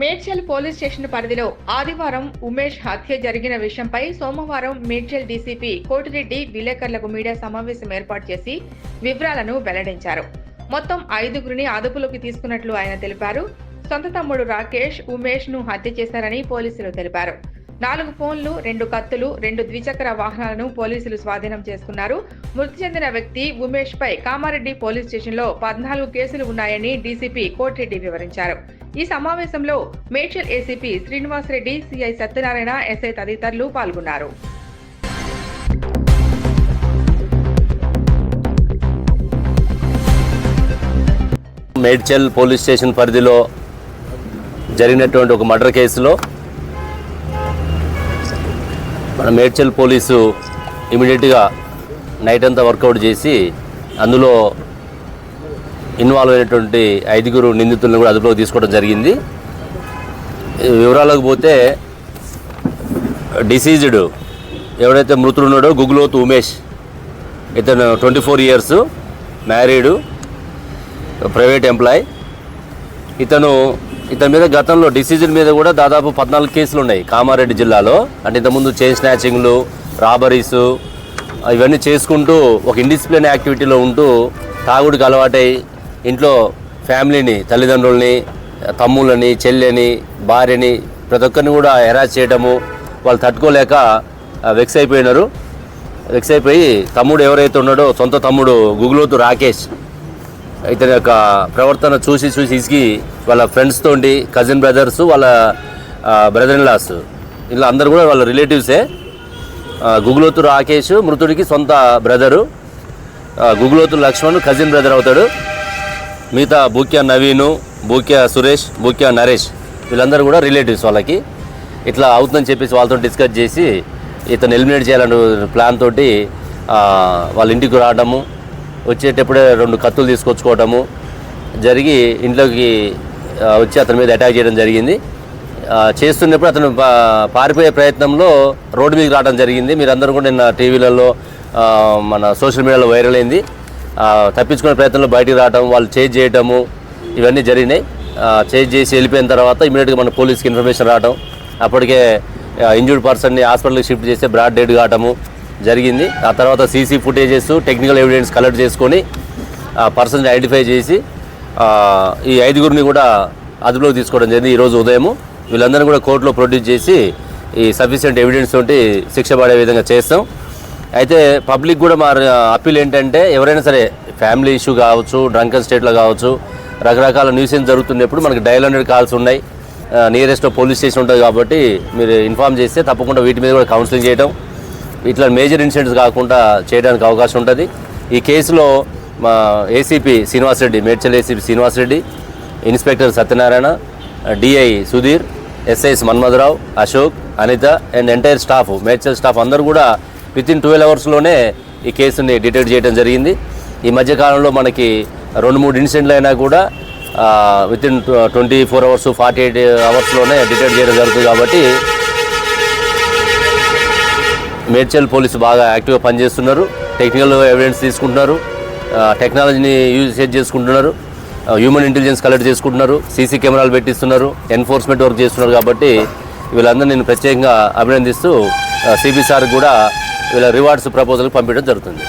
Medchal police station పరిధిలో ఆదివారం ఉమేష్ హత్య జరిగిన విషయంపై సోమవారం మేడ్చల్ డీసీపీ కోటిరెడ్డి విలేకరులకు మీడియా సమావేశం ఏర్పాటు చేసి వివరాలను వెల్లడించారు. మొత్తం ఐదుగురిని అదుపులోకి తీసుకున్నట్లు ఆయన తెలిపారు. సొంత తమ్ముడు రాకేష్ ఉమేష్ను హత్య చేశారని పోలీసులు తెలిపారు. నాలుగు ఫోన్లు రెండు కత్తులు రెండు ద్విచక్ర వాహనాలను పోలీసులు స్వాధీనం చేసుకున్నారు. మృతి చెందిన వ్యక్తి ఉమేష్ పై కామారెడ్డి పోలీస్ స్టేషన్లో పద్నాలుగు కేసులు ఉన్నాయని డీసీపీ కోటిరెడ్డి వివరించారు. ఈ సమావేశంలో Medchal ACP Srinivas Reddy CI Satyanarayana SI తదితరులు పాల్గొన్నారు. మేడ్చల్ పోలీస్ స్టేషన్ పరిధిలో జరిగినటువంటి ఒక మర్డర్ కేసులో మన మేడ్చల్ పోలీసు ఇమీడియట్గా నైట్ అంతా వర్కౌట్ చేసి అందులో ఇన్వాల్వ్ అయినటువంటి ఐదుగురు నిందితులను కూడా అదుపులోకి తీసుకోవడం జరిగింది. వివరాలకు పోతే డిసీజ్డ్ ఎవరైతే మృతుడు ఉన్నాడో గుగ్లోత్ ఉమేష్. ఇతను twenty four years married private employee. ఇతను ఇతని మీద గతంలో డిసిజన్ మీద కూడా దాదాపు పద్నాలుగు కేసులు ఉన్నాయి కామారెడ్డి జిల్లాలో. అంటే ఇంతకుముందు చైన్ స్నాచింగ్లు రాబరీస్ ఇవన్నీ చేసుకుంటూ ఒక ఇండిసిప్లిన్ యాక్టివిటీలో ఉంటూ తాగుడికి అలవాటై ఇంట్లో ఫ్యామిలీని తల్లిదండ్రుల్ని తమ్ముళ్ళని చెల్లెని భార్యని ప్రతి ఒక్కరిని కూడా హెరాస్ చేయడము వాళ్ళు తట్టుకోలేక వెక్స్ అయిపోయినారు. వెక్స్ అయిపోయి తమ్ముడు ఎవరైతే ఉన్నాడో సొంత తమ్ముడు గుగులోతు రాకేష్ ఇతని యొక్క ప్రవర్తన చూసి చూసి ఇసిగి వాళ్ళ ఫ్రెండ్స్ తోటి కజిన్ బ్రదర్స్ వాళ్ళ బ్రదర్ ఇన్ లాస్ ఇలా అందరు కూడా వాళ్ళ రిలేటివ్సే గుగులోతు రాకేష్ మృతుడికి సొంత brother Guguloth Laxman cousin brother అవుతాడు. మిగతా బూక్యా నవీను బూక్యా సురేష్ బూక్యా నరేష్ వీళ్ళందరూ కూడా రిలేటివ్స్ వాళ్ళకి. ఇట్లా అవుతుందని చెప్పేసి వాళ్ళతో డిస్కస్ చేసి ఇతను ఎలిమినేట్ చేయాలని ప్లాన్ తోటి వాళ్ళ ఇంటికి రావడము వచ్చేటప్పుడే రెండు కత్తులు తీసుకొచ్చుకోవడము జరిగి ఇంట్లోకి వచ్చి అతని మీద అటాక్ చేయడం జరిగింది. చేస్తున్నప్పుడు అతను పా- పారిపోయే ప్రయత్నంలో రోడ్డు మీదకి రావడం జరిగింది. మీరందరూ కూడా నిన్న టీవీలలో మన సోషల్ మీడియాలో వైరల్ అయింది. తప్పించుకునే ప్రయత్నంలో బయటికి రావడం వాళ్ళు చేజ్ చేయడము ఇవన్నీ జరిగినాయి. చేజ్ చేసి వెళ్ళిపోయిన తర్వాత ఇమీడియట్గా మన పోలీస్కి ఇన్ఫర్మేషన్ రావడం అప్పటికే ఇంజూర్డ్ పర్సన్ని హాస్పిటల్కి షిఫ్ట్ చేస్తే బ్రాడ్ డెడ్ కావటము జరిగింది. ఆ తర్వాత CC footages technical evidence collect చేసుకొని ఆ పర్సన్ ఐడెంటిఫై చేసి ఈ ఐదుగురిని కూడా అదుపులోకి తీసుకోవడం జరిగింది ఈరోజు ఉదయము వీళ్ళందరినీ కూడా కోర్టులో ప్రొడ్యూస్ చేసి ఈ సఫిషియెంట్ ఎవిడెన్స్ తోటి శిక్ష పడే విధంగా చేస్తాం. అయితే పబ్లిక్ కూడా మా అప్పీల్ ఏంటంటే ఎవరైనా సరే ఫ్యామిలీ ఇష్యూ కావచ్చు డ్రంకన్ స్టేట్లో కావచ్చు రకరకాల న్యూసెన్స్ జరుగుతున్నప్పుడు మనకి డైల్ హండ్రెడ్ కాల్స్ ఉన్నాయి. నియరెస్ట్ పోలీస్ స్టేషన్ ఉంటుంది కాబట్టి మీరు ఇన్ఫామ్ చేస్తే తప్పకుండా వీటి మీద కూడా కౌన్సిలింగ్ చేయడం ఇట్లా మేజర్ ఇన్సిడెంట్స్ కాకుండా చేయడానికి అవకాశం ఉంటుంది. ఈ కేసులో మా ACP Srinivasa Reddy Medchal ACP Srinivasa Reddy inspector Satyanarayana DI Sudheer SIs Manmadharao Ashok Anitha and entire staff Medchal staff అందరూ కూడా విత్ ఇన్ ట్వెల్వ్ అవర్స్లోనే ఈ కేసుని డిటెక్ట్ చేయడం జరిగింది. ఈ మధ్యకాలంలో మనకి రెండు మూడు ఇన్సిడెంట్లు అయినా కూడా with in twenty four hours forty eight అవర్స్లోనే detect చేయడం జరుగుతుంది కాబట్టి మేడ్చల్ పోలీసు బాగా యాక్టివ్గా పనిచేస్తున్నారు. టెక్నికల్ ఎవిడెన్స్ తీసుకుంటున్నారు. టెక్నాలజీని యూజ్ చేసుకుంటున్నారు. హ్యూమన్ ఇంటెలిజెన్స్ కలెక్ట్ చేసుకుంటున్నారు. సీసీ కెమెరాలు పెట్టిస్తున్నారు. ఎన్ఫోర్స్మెంట్ వర్క్ చేస్తున్నారు కాబట్టి వీళ్ళందరూ నేను ప్రత్యేకంగా అభినందిస్తూ సిబి సార్ కూడా ఇలా రివార్డ్స్ ప్రపోజల్ పంపించడం జరుగుతుంది.